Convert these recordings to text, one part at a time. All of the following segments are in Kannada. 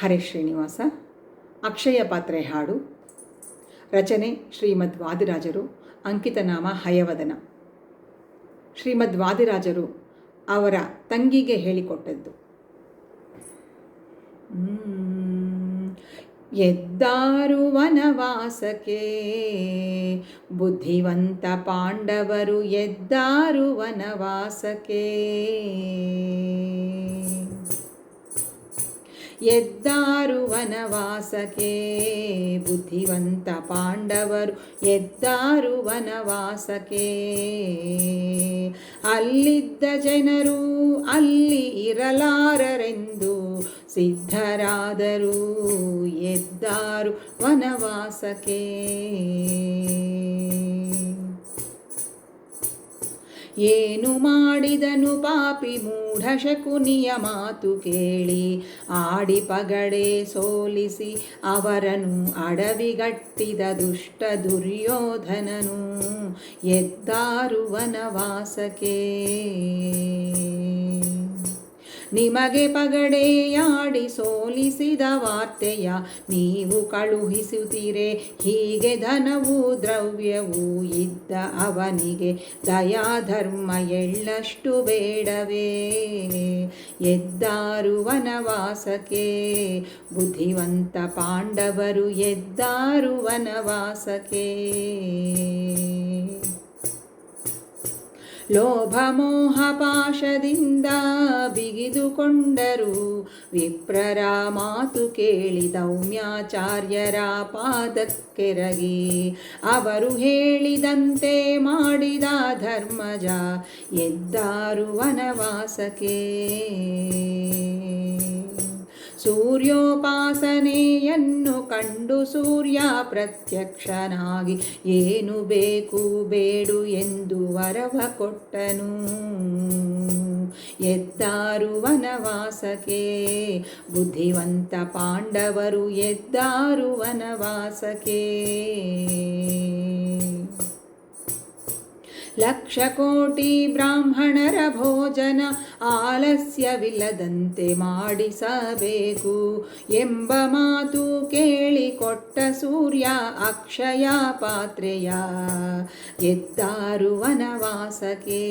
ಹರೇ ಶ್ರೀನಿವಾಸ. ಅಕ್ಷಯ ಪಾತ್ರೆ ಹಾಡು. ರಚನೆ ಶ್ರೀಮದ್ ವಾದಿರಾಜರು. ಅಂಕಿತನಾಮ ಹಯವದನ. ಶ್ರೀಮದ್ ವಾದಿರಾಜರು ಅವರ ತಂಗಿಗೆ ಹೇಳಿಕೊಟ್ಟದ್ದು. ಎದ್ದಾರು ವನವಾಸಕ್ಕೆ ಬುದ್ಧಿವಂತ ಪಾಂಡವರು ಎದ್ದಾರು ವನವಾಸಕ್ಕೆ ಎದ್ದಾರು ವನವಾಸಕ್ಕೆ ಬುದ್ಧಿವಂತ ಪಾಂಡವರು ಎದ್ದಾರು ವನವಾಸಕ್ಕೆ ಅಲ್ಲಿದ್ದ ಜನರು ಅಲ್ಲಿ ಇರಲಾರರೆಂದು ಸಿದ್ಧರಾದರು ಎದ್ದಾರು ವನವಾಸಕ್ಕೆ ಏನು ಮಾಡಿದನು ಪಾಪಿ ಮೂಢ ಶಕುನಿಯ ಮಾತು ಕೇಳಿ. ಆಡಿ ಪಗಡೆ ಸೋಲಿಸಿ ಅವರನು ಅಡವಿಗಟ್ಟಿದ ದುಷ್ಟ ದುರ್ಯೋಧನನು ಎದ್ದಾರು ವನವಾಸಕ್ಕೆ ನಿಮಗೆ ಪಗಡೆಯಾಡಿ ಸೋಲಿಸಿದ ವಾರ್ತೆಯ ನೀವು ಕಳುಹಿಸುತ್ತೀರೆ. ಹೀಗೆ ಧನವು ದ್ರವ್ಯವೂ ಇದ್ದ ಅವನಿಗೆ ದಯಾಧರ್ಮ ಎಳ್ಳಷ್ಟು ಬೇಡವೇ. ಎದ್ದಾರು ವನವಾಸಕ್ಕೆ, ಬುದ್ಧಿವಂತ ಪಾಂಡವರು ಎದ್ದಾರು ವನವಾಸಕ್ಕೆ. ಲೋಭ ಮೋಹ ಪಾಶದಿಂದ ಬಿಗಿದುಕೊಂಡರು. ವಿಪ್ರರ ಮಾತು ಕೇಳಿ ದೌಮ್ಯಾಚಾರ್ಯರ ಪಾದಕ್ಕೆರಗಿ, ಅವರು ಹೇಳಿದಂತೆ ಮಾಡಿದ ಧರ್ಮಜ ಎದ್ದಾರು ವನವಾಸಕ್ಕೆ. ಸೂರ್ಯೋಪಾಸನೆಯನ್ನು ಕಂಡು ಸೂರ್ಯ ಪ್ರತ್ಯಕ್ಷನಾಗಿ, ಏನು ಬೇಕು ಬೇಡು ಎಂದು ವರವ ಕೊಟ್ಟನು. ಎದ್ದಾರು ವನವಾಸಕ್ಕೆ, ಬುದ್ಧಿವಂತ ಪಾಂಡವರು ಎದ್ದಾರು ವನವಾಸಕ್ಕೆ. ಲಕ್ಷ ಕೋಟಿ ಬ್ರಾಹ್ಮಣರ ಭೋಜನ ಆಲಸ್ಯವಿಲ್ಲದಂತೆ ಮಾಡಿಸಬೇಕು ಎಂಬ ಮಾತು ಕೇಳಿಕೊಟ್ಟ ಸೂರ್ಯ ಅಕ್ಷಯ ಪಾತ್ರೆಯ ಎದ್ದಾರು ವನವಾಸಕ್ಕೆ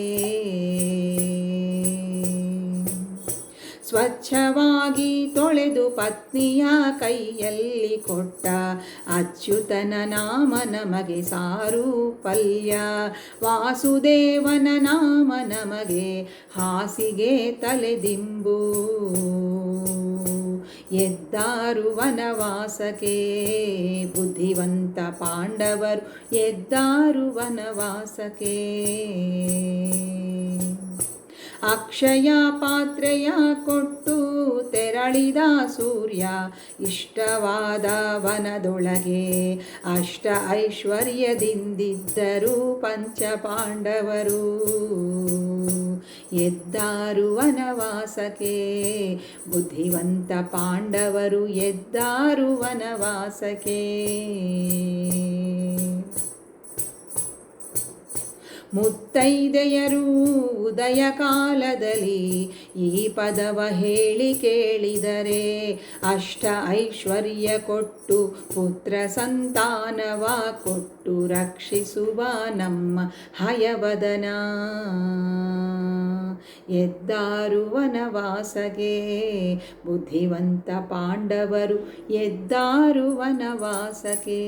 ಸ್ವಚ್ಛವಾಗಿ ತೊಳೆದು ಪತ್ನಿಯ ಕೈಯಲ್ಲಿ ಕೊಟ್ಟ ಅಚ್ಯುತನ ನಾಮ ನಮಗೆ ಸಾರು ಪಲ್ಯ. ವಾಸುದೇವನ ನಾಮ ನಮಗೆ ಹಾಸಿಗೆ ತಲೆ ತಲೆದಿಂಬು ಎದ್ದಾರು ವನವಾಸಕ್ಕೆ ಬುದ್ಧಿವಂತ ಪಾಂಡವರು ಎದ್ದಾರು ವನವಾಸಕ್ಕೆ ಅಕ್ಷಯ ಪಾತ್ರೆಯ ಕೊಟ್ಟು ತೆರಳಿದ ಸೂರ್ಯ ಇಷ್ಟವಾದ ವನದೊಳಗೆ ಅಷ್ಟ ಐಶ್ವರ್ಯದಿಂದಿದ್ದರು ಪಂಚ ಪಾಂಡವರು ಎದ್ದಾರು ವನವಾಸಕ್ಕೆ ಬುದ್ಧಿವಂತ ಪಾಂಡವರು ಎದ್ದಾರು ವನವಾಸಕ್ಕೆ. ಮುತ್ತೈದೆಯರು ಉದಯ ಕಾಲದಲ್ಲಿ ಈ ಪದವ ಹೇಳಿ ಕೇಳಿದರೆ ಅಷ್ಟ ಐಶ್ವರ್ಯ ಕೊಟ್ಟು ಪುತ್ರ ಸಂತಾನವ ಕೊಟ್ಟು ರಕ್ಷಿಸುವ ನಮ್ಮ ಹಯವದನ. ಎದ್ದಾರು ವನವಾಸಗೆ ಬುದ್ಧಿವಂತ ಪಾಂಡವರು ಎದ್ದಾರು ವನವಾಸಕೆ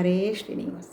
ಹರೇ ಶ್ರೀನಿವಾಸ